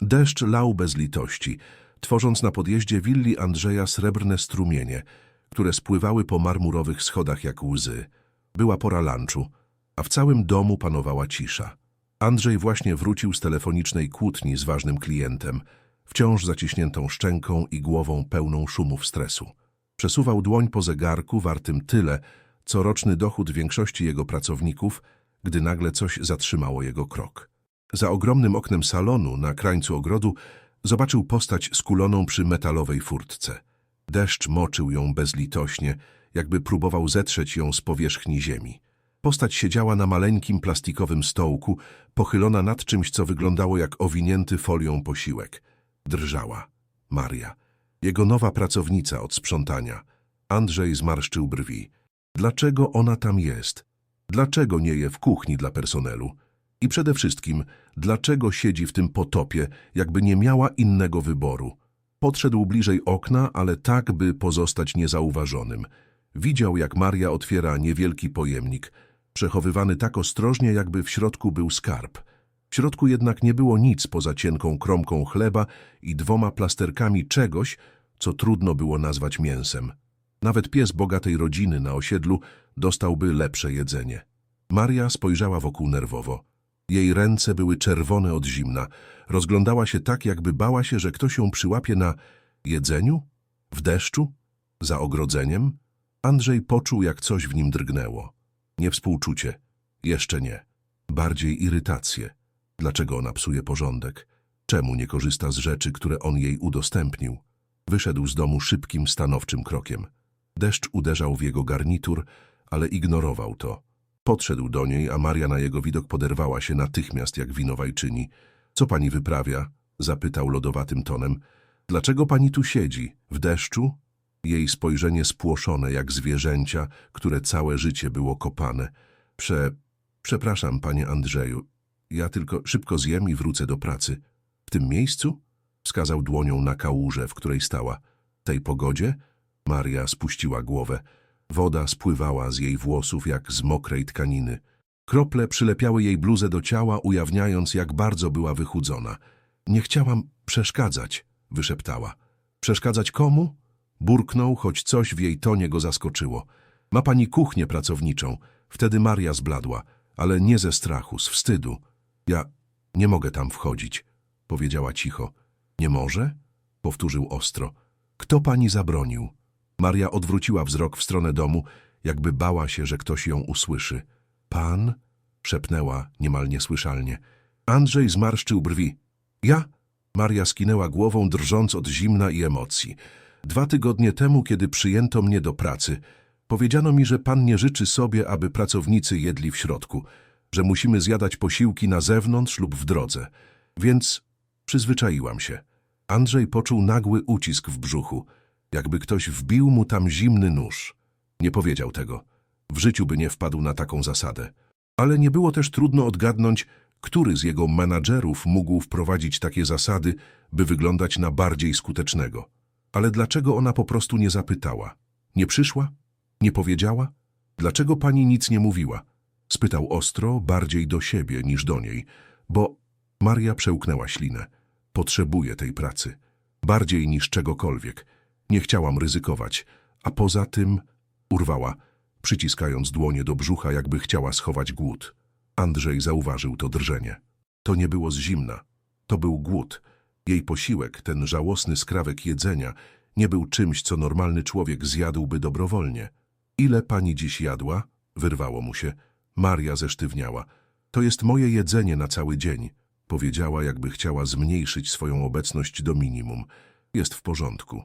Deszcz lał bez litości, tworząc na podjeździe willi Andrzeja srebrne strumienie, które spływały po marmurowych schodach jak łzy. Była pora lunchu, a w całym domu panowała cisza. Andrzej właśnie wrócił z telefonicznej kłótni z ważnym klientem, wciąż zaciśniętą szczęką i głową pełną szumów stresu. Przesuwał dłoń po zegarku wartym tyle, co roczny dochód większości jego pracowników, gdy nagle coś zatrzymało jego krok. Za ogromnym oknem salonu, na krańcu ogrodu, zobaczył postać skuloną przy metalowej furtce. Deszcz moczył ją bezlitośnie, jakby próbował zetrzeć ją z powierzchni ziemi. Postać siedziała na maleńkim plastikowym stołku, pochylona nad czymś, co wyglądało jak owinięty folią posiłek. Drżała. Maria. Jego nowa pracownica od sprzątania. Andrzej zmarszczył brwi. Dlaczego ona tam jest? Dlaczego nie je w kuchni dla personelu? I przede wszystkim, dlaczego siedzi w tym potopie, jakby nie miała innego wyboru? Podszedł bliżej okna, ale tak, by pozostać niezauważonym. Widział, jak Maria otwiera niewielki pojemnik, przechowywany tak ostrożnie, jakby w środku był skarb. W środku jednak nie było nic poza cienką kromką chleba i dwoma plasterkami czegoś, co trudno było nazwać mięsem. Nawet pies bogatej rodziny na osiedlu dostałby lepsze jedzenie. Maria spojrzała wokół nerwowo. Jej ręce były czerwone od zimna. Rozglądała się tak, jakby bała się, że ktoś ją przyłapie na jedzeniu? W deszczu? Za ogrodzeniem? Andrzej poczuł, jak coś w nim drgnęło. Nie współczucie. Jeszcze nie. Bardziej irytację. Dlaczego ona psuje porządek? Czemu nie korzysta z rzeczy, które on jej udostępnił? Wyszedł z domu szybkim, stanowczym krokiem. Deszcz uderzał w jego garnitur, ale ignorował to. Podszedł do niej, a Maria na jego widok poderwała się natychmiast jak winowajczyni. Co pani wyprawia? zapytał lodowatym tonem. Dlaczego pani tu siedzi? W deszczu? Jej spojrzenie spłoszone jak zwierzęcia, które całe życie było kopane. Prze... Przepraszam, panie Andrzeju. Ja tylko szybko zjem i wrócę do pracy. W tym miejscu? Wskazał dłonią na kałużę, w której stała. Tej pogodzie? Maria spuściła głowę. Woda spływała z jej włosów jak z mokrej tkaniny. Krople przylepiały jej bluzę do ciała, ujawniając, jak bardzo była wychudzona. Nie chciałam przeszkadzać, wyszeptała. Przeszkadzać komu? Burknął, choć coś w jej tonie go zaskoczyło. Ma pani kuchnię pracowniczą. Wtedy Maria zbladła, ale nie ze strachu, z wstydu. Ja nie mogę tam wchodzić, powiedziała cicho. Nie może? Powtórzył ostro. Kto pani zabronił? Maria odwróciła wzrok w stronę domu, jakby bała się, że ktoś ją usłyszy. Pan? szepnęła niemal niesłyszalnie. Andrzej zmarszczył brwi. Ja? Maria skinęła głową, drżąc od zimna i emocji. Dwa tygodnie temu, kiedy przyjęto mnie do pracy, powiedziano mi, że pan nie życzy sobie, aby pracownicy jedli w środku, że musimy zjadać posiłki na zewnątrz lub w drodze. Więc przyzwyczaiłam się. Andrzej poczuł nagły ucisk w brzuchu, jakby ktoś wbił mu tam zimny nóż. Nie powiedział tego. W życiu by nie wpadł na taką zasadę. Ale nie było też trudno odgadnąć, który z jego menadżerów mógł wprowadzić takie zasady, by wyglądać na bardziej skutecznego. Ale dlaczego ona po prostu nie zapytała? Nie przyszła? Nie powiedziała? Dlaczego pani nic nie mówiła? Spytał ostro, bardziej do siebie niż do niej, bo Maria przełknęła ślinę. Potrzebuję tej pracy. Bardziej niż czegokolwiek. Nie chciałam ryzykować. A poza tym urwała, przyciskając dłonie do brzucha, jakby chciała schować głód. Andrzej zauważył to drżenie. To nie było z zimna. To był głód. Jej posiłek, ten żałosny skrawek jedzenia, nie był czymś, co normalny człowiek zjadłby dobrowolnie. Ile pani dziś jadła? Wyrwało mu się. Maria zesztywniała. To jest moje jedzenie na cały dzień. Powiedziała, jakby chciała zmniejszyć swoją obecność do minimum. Jest w porządku.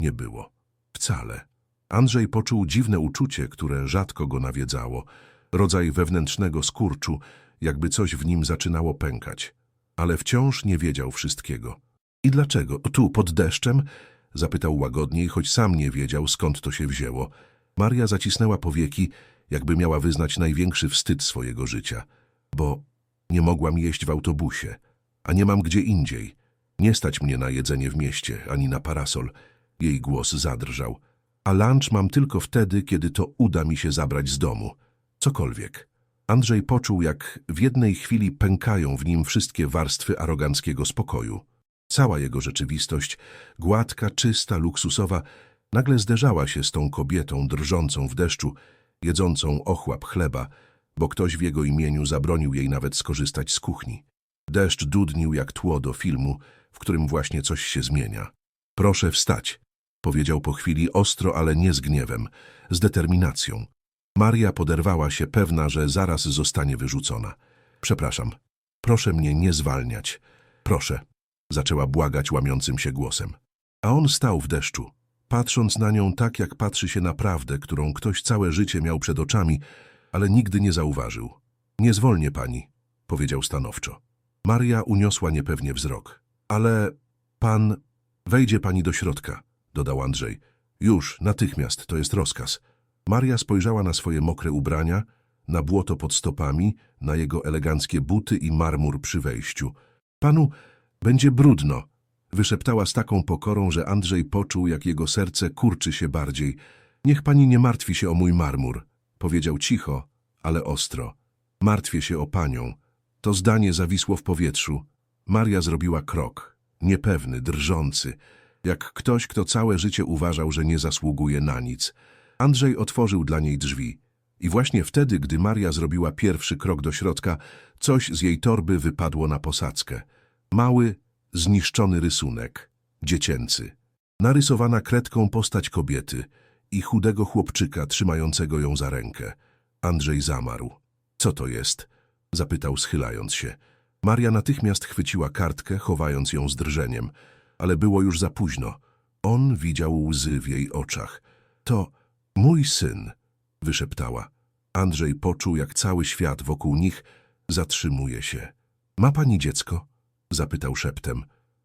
Nie było. Wcale. Andrzej poczuł dziwne uczucie, które rzadko go nawiedzało. Rodzaj wewnętrznego skurczu, jakby coś w nim zaczynało pękać. Ale wciąż nie wiedział wszystkiego. I dlaczego? Tu, pod deszczem? Zapytał łagodniej, choć sam nie wiedział, skąd to się wzięło. Maria zacisnęła powieki, jakby miała wyznać największy wstyd swojego życia. Bo nie mogłam jeść w autobusie, a nie mam gdzie indziej. Nie stać mnie na jedzenie w mieście, ani na parasol. Jej głos zadrżał. A lunch mam tylko wtedy, kiedy to uda mi się zabrać z domu. Cokolwiek. Andrzej poczuł, jak w jednej chwili pękają w nim wszystkie warstwy aroganckiego spokoju. Cała jego rzeczywistość, gładka, czysta, luksusowa, nagle zderzała się z tą kobietą drżącą w deszczu, jedzącą ochłap chleba, bo ktoś w jego imieniu zabronił jej nawet skorzystać z kuchni. Deszcz dudnił jak tło do filmu, w którym właśnie coś się zmienia. Proszę wstać, powiedział po chwili ostro, ale nie z gniewem, z determinacją. Maria poderwała się, pewna, że zaraz zostanie wyrzucona. Przepraszam, proszę mnie nie zwalniać. Proszę, zaczęła błagać łamiącym się głosem. A on stał w deszczu, patrząc na nią tak, jak patrzy się na prawdę, którą ktoś całe życie miał przed oczami, ale nigdy nie zauważył. Nie zwolnię pani, powiedział stanowczo. Maria uniosła niepewnie wzrok. Ale pan... Wejdzie pani do środka, dodał Andrzej. Już, natychmiast, to jest rozkaz. Maria spojrzała na swoje mokre ubrania, na błoto pod stopami, na jego eleganckie buty i marmur przy wejściu. Panu będzie brudno, wyszeptała z taką pokorą, że Andrzej poczuł, jak jego serce kurczy się bardziej. Niech pani nie martwi się o mój marmur, powiedział cicho, ale ostro. Martwię się o panią. To zdanie zawisło w powietrzu. Maria zrobiła krok, niepewny, drżący, jak ktoś, kto całe życie uważał, że nie zasługuje na nic. Andrzej otworzył dla niej drzwi. I właśnie wtedy, gdy Maria zrobiła pierwszy krok do środka, coś z jej torby wypadło na posadzkę. Mały, zniszczony rysunek, dziecięcy. Narysowana kredką postać kobiety i chudego chłopczyka trzymającego ją za rękę. Andrzej zamarł. Co to jest? Zapytał schylając się. Maria natychmiast chwyciła kartkę, chowając ją z drżeniem. Ale było już za późno. On widział łzy w jej oczach. To mój syn, wyszeptała. Andrzej poczuł, jak cały świat wokół nich zatrzymuje się. Ma pani dziecko? zapytał szeptem.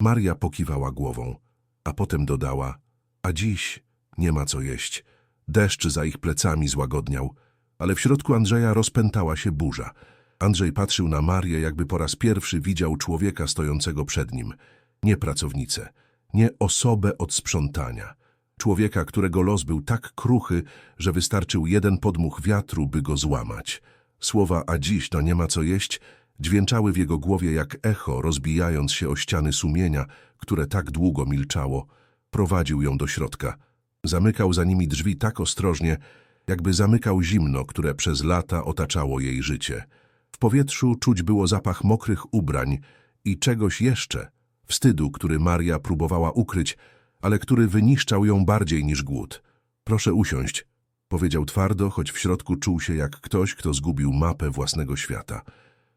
Maria pokiwała głową, a potem dodała, a dziś nie ma co jeść. Deszcz za ich plecami złagodniał, ale w środku Andrzeja rozpętała się burza. Andrzej patrzył na Marię, jakby po raz pierwszy widział człowieka stojącego przed nim. Nie pracownicę, nie osobę od sprzątania. Człowieka, którego los był tak kruchy, że wystarczył jeden podmuch wiatru, by go złamać. Słowa a dziś to nie ma co jeść dźwięczały w jego głowie jak echo, rozbijając się o ściany sumienia, które tak długo milczało. Prowadził ją do środka. Zamykał za nimi drzwi tak ostrożnie, jakby zamykał zimno, które przez lata otaczało jej życie. W powietrzu czuć było zapach mokrych ubrań i czegoś jeszcze, wstydu, który Maria próbowała ukryć, ale który wyniszczał ją bardziej niż głód. Proszę usiąść, powiedział twardo, choć w środku czuł się jak ktoś, kto zgubił mapę własnego świata.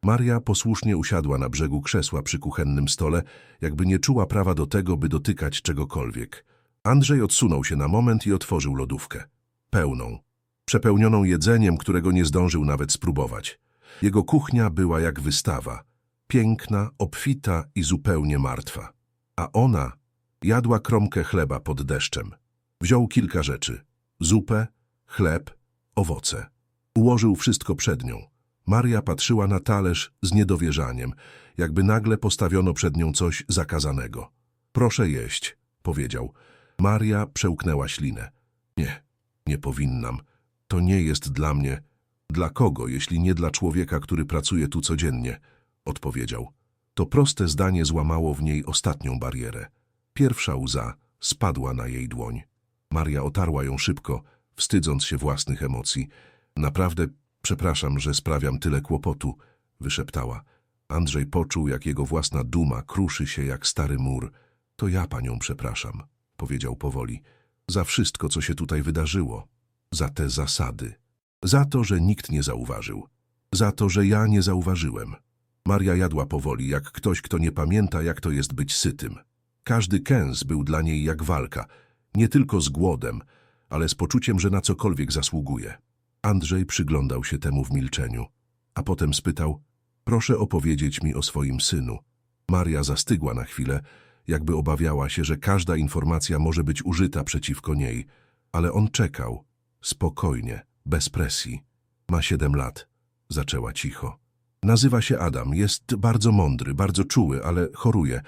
Maria posłusznie usiadła na brzegu krzesła przy kuchennym stole, jakby nie czuła prawa do tego, by dotykać czegokolwiek. Andrzej odsunął się na moment i otworzył lodówkę. Pełną. Przepełnioną jedzeniem, którego nie zdążył nawet spróbować. Jego kuchnia była jak wystawa. Piękna, obfita i zupełnie martwa. A ona jadła kromkę chleba pod deszczem. Wziął kilka rzeczy. Zupę, chleb, owoce. Ułożył wszystko przed nią. Maria patrzyła na talerz z niedowierzaniem, jakby nagle postawiono przed nią coś zakazanego. Proszę jeść, powiedział. Maria przełknęła ślinę. Nie, nie powinnam. To nie jest dla mnie. Dla kogo, jeśli nie dla człowieka, który pracuje tu codziennie? Odpowiedział. To proste zdanie złamało w niej ostatnią barierę. Pierwsza łza spadła na jej dłoń. Maria otarła ją szybko, wstydząc się własnych emocji. Naprawdę Przepraszam, że sprawiam tyle kłopotu, wyszeptała. Andrzej poczuł, jak jego własna duma kruszy się jak stary mur. To ja panią przepraszam, powiedział powoli. Za wszystko, co się tutaj wydarzyło. Za te zasady. Za to, że nikt nie zauważył. Za to, że ja nie zauważyłem. Maria jadła powoli, jak ktoś, kto nie pamięta, jak to jest być sytym. Każdy kęs był dla niej jak walka, nie tylko z głodem, ale z poczuciem, że na cokolwiek zasługuje. Andrzej przyglądał się temu w milczeniu, a potem spytał, proszę opowiedzieć mi o swoim synu. Maria zastygła na chwilę, jakby obawiała się, że każda informacja może być użyta przeciwko niej, ale on czekał, spokojnie, bez presji. Ma siedem lat, zaczęła cicho. Nazywa się Adam, jest bardzo mądry, bardzo czuły, ale choruje.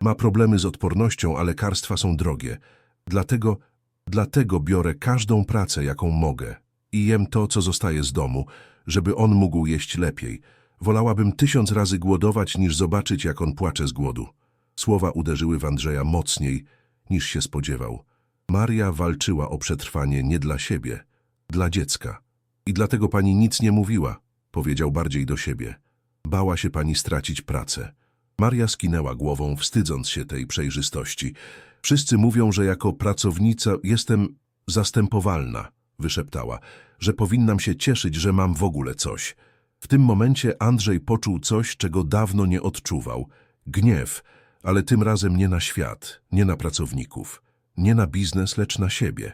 Ma problemy z odpornością, a lekarstwa są drogie. Dlatego, dlatego biorę każdą pracę, jaką mogę i jem to, co zostaje z domu, żeby on mógł jeść lepiej. Wolałabym tysiąc razy głodować, niż zobaczyć, jak on płacze z głodu. Słowa uderzyły w Andrzeja mocniej, niż się spodziewał. Maria walczyła o przetrwanie nie dla siebie, dla dziecka. I dlatego pani nic nie mówiła, powiedział bardziej do siebie. Bała się pani stracić pracę. Maria skinęła głową, wstydząc się tej przejrzystości. Wszyscy mówią, że jako pracownica jestem zastępowalna, wyszeptała, że powinnam się cieszyć, że mam w ogóle coś. W tym momencie Andrzej poczuł coś, czego dawno nie odczuwał. Gniew, ale tym razem nie na świat, nie na pracowników, nie na biznes, lecz na siebie.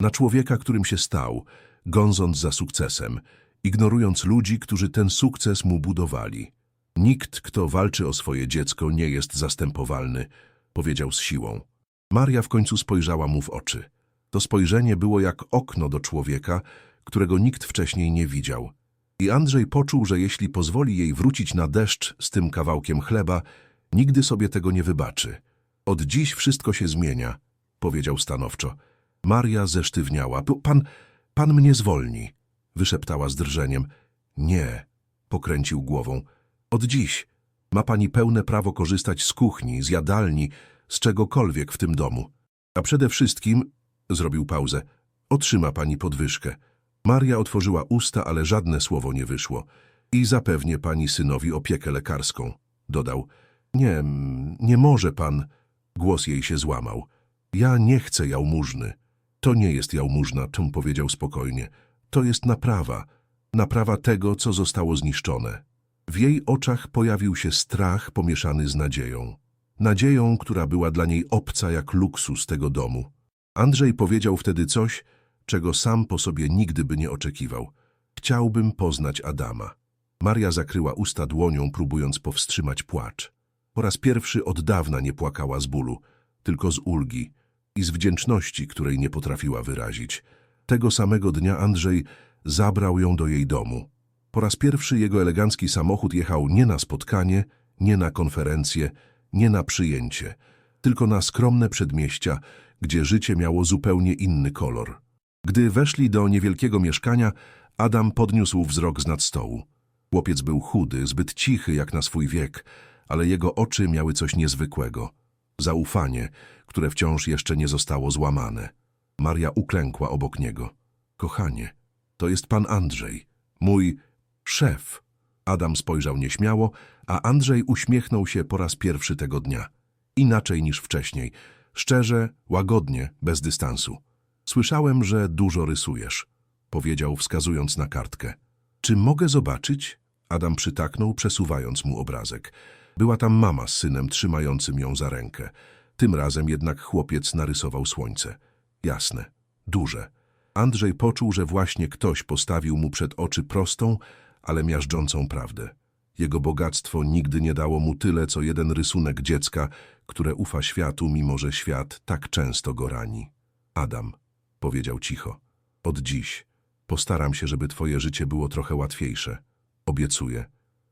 Na człowieka, którym się stał, gądząc za sukcesem, ignorując ludzi, którzy ten sukces mu budowali. Nikt, kto walczy o swoje dziecko, nie jest zastępowalny, powiedział z siłą. Maria w końcu spojrzała mu w oczy. To spojrzenie było jak okno do człowieka, którego nikt wcześniej nie widział. I Andrzej poczuł, że jeśli pozwoli jej wrócić na deszcz z tym kawałkiem chleba, nigdy sobie tego nie wybaczy. Od dziś wszystko się zmienia, powiedział stanowczo. Maria zesztywniała. "P- Pan, pan mnie zwolni, wyszeptała z drżeniem. Nie, pokręcił głową. Od dziś ma pani pełne prawo korzystać z kuchni, z jadalni, z czegokolwiek w tym domu. A przede wszystkim, zrobił pauzę, otrzyma pani podwyżkę. Maria otworzyła usta, ale żadne słowo nie wyszło. I zapewnię pani synowi opiekę lekarską, dodał. Nie, nie może pan. Głos jej się złamał. Ja nie chcę jałmużny. To nie jest jałmużna, czym powiedział spokojnie. To jest naprawa. Naprawa tego, co zostało zniszczone. W jej oczach pojawił się strach pomieszany z nadzieją. Nadzieją, która była dla niej obca jak luksus tego domu. Andrzej powiedział wtedy coś, czego sam po sobie nigdy by nie oczekiwał. Chciałbym poznać Adama. Maria zakryła usta dłonią, próbując powstrzymać płacz. Po raz pierwszy od dawna nie płakała z bólu, tylko z ulgi i z wdzięczności, której nie potrafiła wyrazić. Tego samego dnia Andrzej zabrał ją do jej domu. Po raz pierwszy jego elegancki samochód jechał nie na spotkanie, nie na konferencję, nie na przyjęcie, tylko na skromne przedmieścia, gdzie życie miało zupełnie inny kolor. Gdy weszli do niewielkiego mieszkania, Adam podniósł wzrok z nad stołu. Chłopiec był chudy, zbyt cichy jak na swój wiek, ale jego oczy miały coś niezwykłego. Zaufanie, które wciąż jeszcze nie zostało złamane. Maria uklękła obok niego. Kochanie, to jest pan Andrzej, mój szef. Adam spojrzał nieśmiało, a Andrzej uśmiechnął się po raz pierwszy tego dnia. Inaczej niż wcześniej. Szczerze, łagodnie, bez dystansu. Słyszałem, że dużo rysujesz, powiedział, wskazując na kartkę. Czy mogę zobaczyć? Adam przytaknął, przesuwając mu obrazek. Była tam mama z synem trzymającym ją za rękę. Tym razem jednak chłopiec narysował słońce. Jasne, duże. Andrzej poczuł, że właśnie ktoś postawił mu przed oczy prostą, ale miażdżącą prawdę. Jego bogactwo nigdy nie dało mu tyle, co jeden rysunek dziecka, które ufa światu, mimo że świat tak często go rani. Adam, powiedział cicho, od dziś postaram się, żeby twoje życie było trochę łatwiejsze. Obiecuję.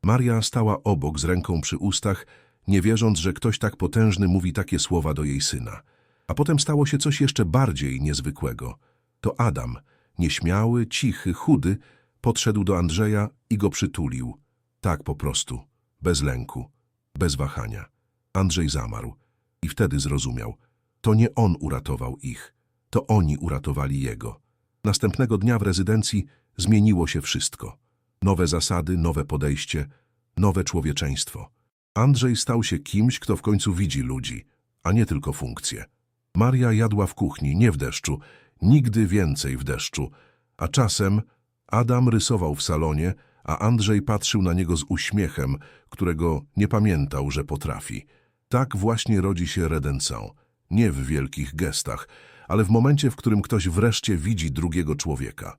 Maria stała obok z ręką przy ustach, nie wierząc, że ktoś tak potężny mówi takie słowa do jej syna. A potem stało się coś jeszcze bardziej niezwykłego. To Adam, nieśmiały, cichy, chudy, podszedł do Andrzeja i go przytulił. Tak po prostu, bez lęku, bez wahania. Andrzej zamarł i wtedy zrozumiał. To nie on uratował ich, to oni uratowali jego. Następnego dnia w rezydencji zmieniło się wszystko. Nowe zasady, nowe podejście, nowe człowieczeństwo. Andrzej stał się kimś, kto w końcu widzi ludzi, a nie tylko funkcje. Maria jadła w kuchni, nie w deszczu, nigdy więcej w deszczu, a czasem Adam rysował w salonie, a Andrzej patrzył na niego z uśmiechem, którego nie pamiętał, że potrafi. Tak właśnie rodzi się redensant. Nie w wielkich gestach, ale w momencie, w którym ktoś wreszcie widzi drugiego człowieka.